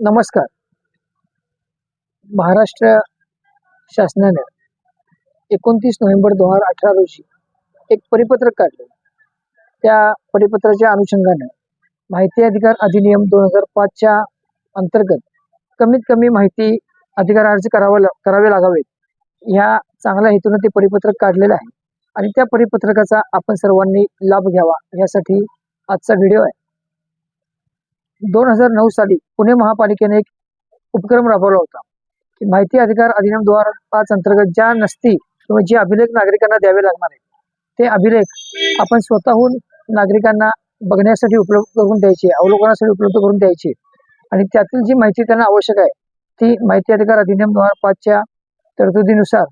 नमस्कार. महाराष्ट्र शासनाने एकोणतीस नोव्हेंबर दोन हजार अठरा रोजी एक परिपत्रक काढले. त्या परिपत्राच्या अनुषंगाने माहिती अधिकार अधिनियम दोन हजार पाचच्या अंतर्गत कमीत कमी माहिती अधिकार अर्ज करावा करावे लागावेत. ह्या चांगल्या हेतूने ते परिपत्रक काढलेलं आहे. आणि त्या परिपत्रकाचा आपण सर्वांनी लाभ घ्यावा. यासाठी आजचा व्हिडिओ आहे. दोन हजार नऊ साली पुणे महापालिकेने एक उपक्रम राबवला होता. की माहिती अधिकार अधिनियम दोन पाच अंतर्गत ज्या नसती किंवा जे अभिलेख नागरिकांना द्यावे लागणार आहेत ते अभिलेख आपण स्वतःहून नागरिकांना बघण्यासाठी उपलब्ध करून द्यायची अवलोकनासाठी उपलब्ध करून द्यायची. आणि त्यातील जी माहिती त्यांना आवश्यक आहे ती माहिती अधिकार अधिनियम दोन हजार पाचच्या तरतुदीनुसार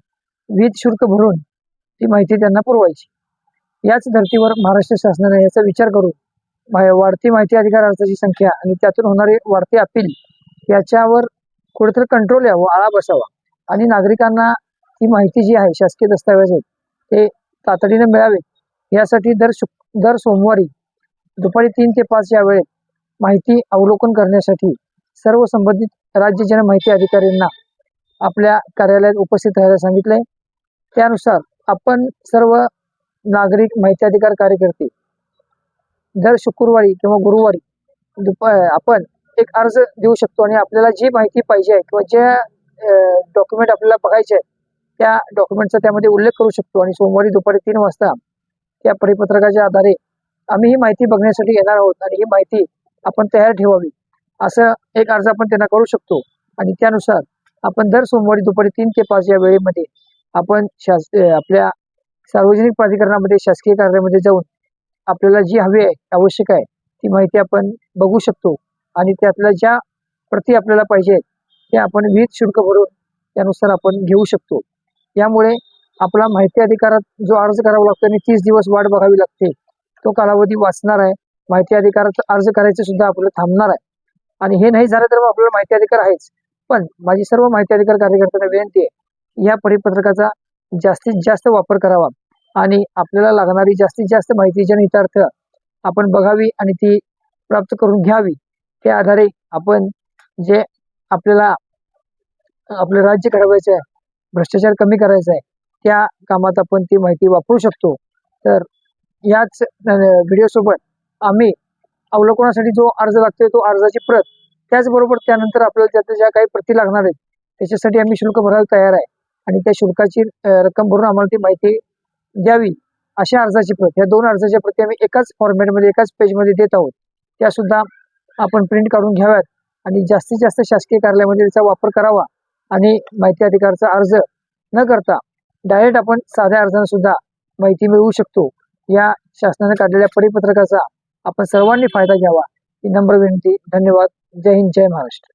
वीज शुल्क भरून ती माहिती त्यांना पुरवायची. याच धर्तीवर महाराष्ट्र शासनाने याचा विचार करून वाढती माहिती अधिकार अर्जाची संख्या आणि त्यातून होणारे वाढते अपील याच्यावर कुठेतरी कंट्रोल यावं आळा बसावा. आणि नागरिकांना ती माहिती जी आहे शासकीय दस्तावेज आहेत ते तातडीने मिळावे यासाठी दर शुक दर सोमवारी दुपारी तीन ते पाच या वेळेत माहिती अवलोकन करण्यासाठी सर्व संबंधित राज्य जन माहिती अधिकाऱ्यांना आपल्या कार्यालयात उपस्थित राहायला सांगितलंय. त्यानुसार आपण सर्व नागरिक माहिती अधिकार कार्यकर्ते दर शुक्रवारी किंवा गुरुवारी दुपार आपण एक अर्ज देऊ शकतो आणि आपल्याला जी माहिती पाहिजे आहे किंवा ज्या डॉक्युमेंट आपल्याला बघायचे आहे त्या डॉक्युमेंटचा त्यामध्ये उल्लेख करू शकतो आणि सोमवारी दुपारी तीन वाजता त्या परिपत्रकाच्या आधारे आम्ही ही माहिती बघण्यासाठी येणार आहोत आणि ही माहिती आपण तयार ठेवावी असं एक अर्ज आपण त्यांना करू शकतो. आणि त्यानुसार आपण दर सोमवारी दुपारी तीन ते पाच या वेळेमध्ये आपण शास आपल्या सार्वजनिक प्राधिकरणामध्ये शासकीय कार्यालयामध्ये जाऊन आपल्याला जी हवी आहे आवश्यक आहे ती माहिती आपण बघू शकतो. आणि त्यातल्या ज्या प्रती आपल्याला पाहिजे ते आपण वीज शुल्क भरून त्यानुसार आपण घेऊ शकतो. यामुळे आपला माहिती अधिकारात जो अर्ज करावा लागतो आणि तीस दिवस वाट बघावी लागते तो कालावधी वाचणार आहे. माहिती अधिकारात अर्ज करायचं सुद्धा आपल्याला थांबणार आहे. आणि हे नाही झालं तर मग आपल्याला माहिती अधिकार आहेच. पण माझी सर्व माहिती अधिकार कार्यकर्त्यांना विनंती आहे या परिपत्रकाचा जास्तीत जास्त वापर करावा. आणि आपल्याला लागणारी जास्तीत जास्त माहिती जनहितार्थ आपण बघावी आणि ती प्राप्त करून घ्यावी. त्या आधारे आपण जे आपल्याला आपलं राज्य घडवायचं आहे भ्रष्टाचार कमी करायचा आहे त्या कामात आपण ती माहिती वापरू शकतो. तर याच व्हिडिओसोबत आम्ही अवलोकनासाठी जो अर्ज लागतोय तो अर्जाची प्रत त्याचबरोबर त्यानंतर आपल्याला त्यातल्या ज्या काही प्रती लागणार आहेत त्याच्यासाठी आम्ही शुल्क भरायला तयार आहे. आणि त्या शुल्काची रक्कम भरून आम्हाला ती माहिती द्यावी अशा अर्जाची प्रत. या दोन अर्जाच्या प्रती आम्ही एकाच फॉर्मॅटमध्ये एकाच पेजमध्ये देत आहोत. त्या सुद्धा आपण प्रिंट काढून घ्याव्यात आणि जास्तीत जास्त शासकीय कार्यालयामध्ये त्याचा वापर करावा आणि माहिती अधिकारचा अर्ज न करता डायरेक्ट आपण साध्या अर्जाने सुद्धा माहिती मिळवू शकतो. या शासनाने काढलेल्या परिपत्रकाचा आपण सर्वांनी फायदा घ्यावा. ही नम्र विनंती. धन्यवाद. जय हिंद. जय महाराष्ट्र.